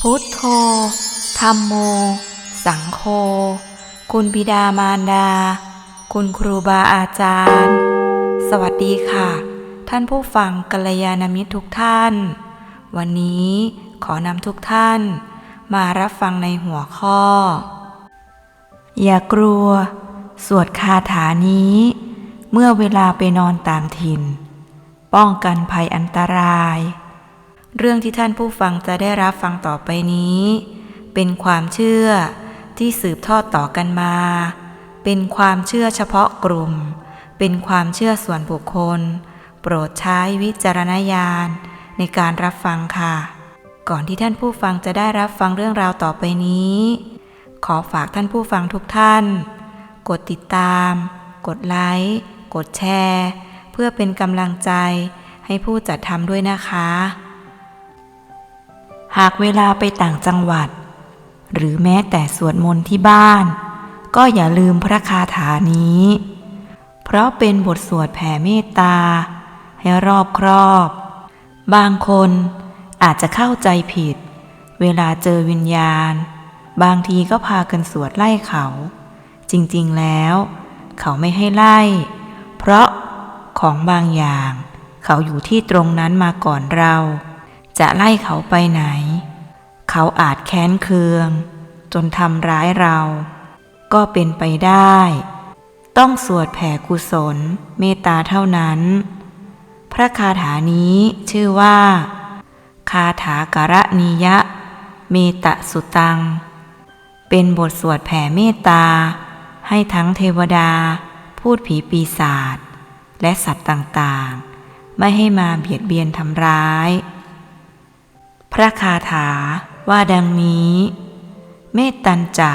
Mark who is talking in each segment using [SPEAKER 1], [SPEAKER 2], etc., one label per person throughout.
[SPEAKER 1] พุทโธ ธรรมโม สังโฆ คุณบิดามารดา คุณครูบาอาจารย์ สวัสดีค่ะ ท่านผู้ฟังกัลยาณมิตรทุกท่าน วันนี้ขอนำทุกท่าน มารับฟังในหัวข้อ อย่ากลัว สวดคาถานี้ เมื่อเวลาไปนอนต่างถิ่น ป้องกันภัยอันตราย เรื่องที่ท่านผู้ฟังจะได้รับฟังต่อไปนี้ เป็นความเชื่อที่สืบทอดต่อกันมา เป็นความเชื่อเฉพาะกลุ่ม เป็นความเชื่อส่วนบุคคล โปรดใช้วิจารณญาณในการรับฟังค่ะ ก่อนที่ท่านผู้ฟังจะได้รับฟังเรื่องราวต่อไปนี้ ขอฝากท่านผู้ฟังทุกท่าน กดติดตาม กดไลค์ กดแชร์ เพื่อเป็นกำลังใจให้ผู้จัดทำด้วยนะคะ หากเวลาไปต่างจังหวัด หรือแม้แต่สวดมนต์ที่บ้าน ก็อย่าลืมพระคาถานี้ เพราะเป็นบทสวดแผ่เมตตา ให้รอบครอบ บางคนอาจจะเข้าใจผิด เวลาเจอวิญญาณ บางทีก็พากันสวดไล่เขา จริงๆแล้ว เขาไม่ให้ไล่ เพราะของบางอย่าง เขาอยู่ที่ตรงนั้นมาก่อนเรา จะไล่เขาไปไหน เขาอาจแค้นเคือง จนทำร้ายเรา ก็เป็นไปได้ ต้องสวดแผ่กุศลเมตตาเท่านั้น พระคาถานี้ชื่อว่า คาถาการณียะ เมตสุตัง เป็นบทสวดแผ่เมตตา ให้ทั้งเทวดา พูดผีปีศาจและสัตว์ต่างๆ ไม่ให้มาเบียดเบียนทำร้าย พระคาถาว่าดังนี้ เมตตัญจะ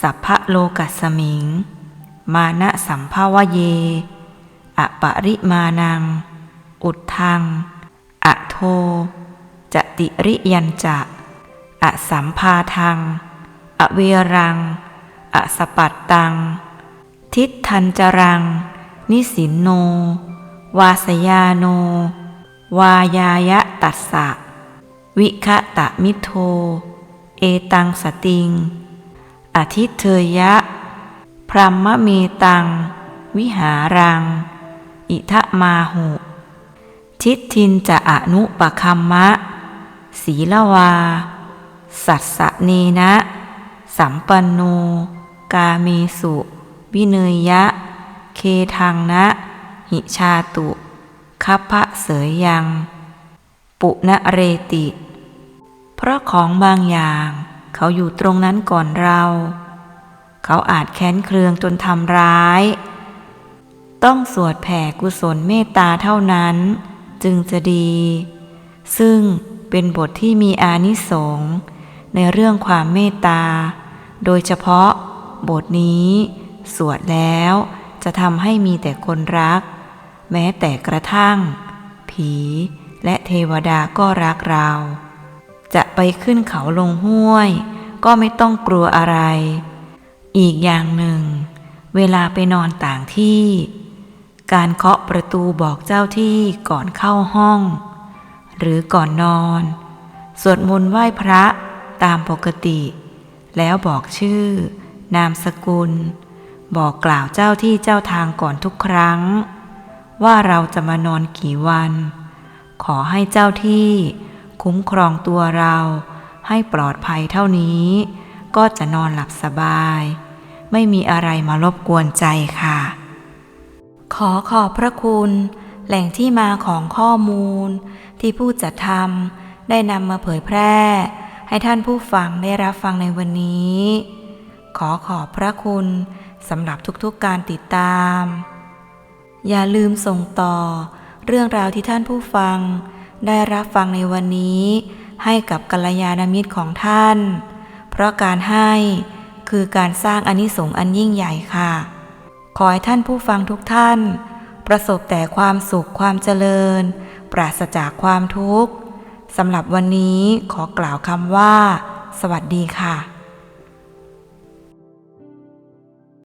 [SPEAKER 1] สัพพะโลกัสมิง มานะสัมภาวะเย อปริมานัง อุดทัง อโท จติริยันจะ อสัมภาทัง อเวรัง อสปัตตัง ทิฏทันจรัง นิสินโน วาสยาโน วายายะตัสสะ วิคะตะมิโท เอตังสติง อธิเทยะ พรหมเมตัง วิหารัง อิทะมาหุทิฏทินจะอนุปคัมมะ ศีลวา สัสสะเนนะ สัมปันโน กาเมสุ วิเนยยะ เคทังนะ หิชาตุคัพพะเสยยัง ปุณเรติ เพราะของบางอย่าง เขาอยู่ตรงนั้นก่อนเรา เขาอาจแค้นเคืองจนทำร้าย ต้องสวดแผ่กุศลเมตตาเท่านั้น จึงจะดี ซึ่งเป็นบทที่มีอานิสงส์ในเรื่องความเมตตา โดยเฉพาะบทนี้ สวดแล้วจะทำให้มีแต่คนรัก แม้แต่กระทั่ง ผีและเทวดาก็รักเรา จะไปขึ้นเขาลงห้วย ก็ไม่ต้องกลัวอะไร อีกอย่างหนึ่ง เวลาไปนอนต่างที่ การเคาะประตูบอกเจ้าที่ก่อนเข้าห้อง หรือก่อนนอน สวดมนต์ไหว้พระตามปกติ แล้วบอกชื่อ นามสกุล บอกกล่าวเจ้าที่เจ้าทางก่อนทุกครั้ง ว่าเราจะมานอนกี่วัน ขอให้เจ้าที่ คุ้มครองตัวเราให้ปลอดภัยเท่านี้ ก็จะนอนหลับสบาย ไม่มีอะไรมารบกวนใจค่ะ ขอขอบพระคุณ แหล่งที่มาของข้อมูล ที่ผู้จัดทำได้นำมาเผยแพร่ ให้ท่านผู้ฟังได้รับฟังในวันนี้ ขอขอบพระคุณสำหรับทุกๆการติดตาม อย่าลืมส่งต่อเรื่องราวที่ท่านผู้ฟัง ได้รับฟังในวันนี้ ให้กับกัลยาณมิตรของท่าน เพราะการให้คือการสร้างอนิสงส์อันยิ่งใหญ่ค่ะ ขอให้ท่านผู้ฟังทุกท่าน ประสบแต่ความสุขความเจริญ ปราศจากความทุกข์สำหรับวันนี้ขอกล่าวคำว่า สวัสดีค่ะ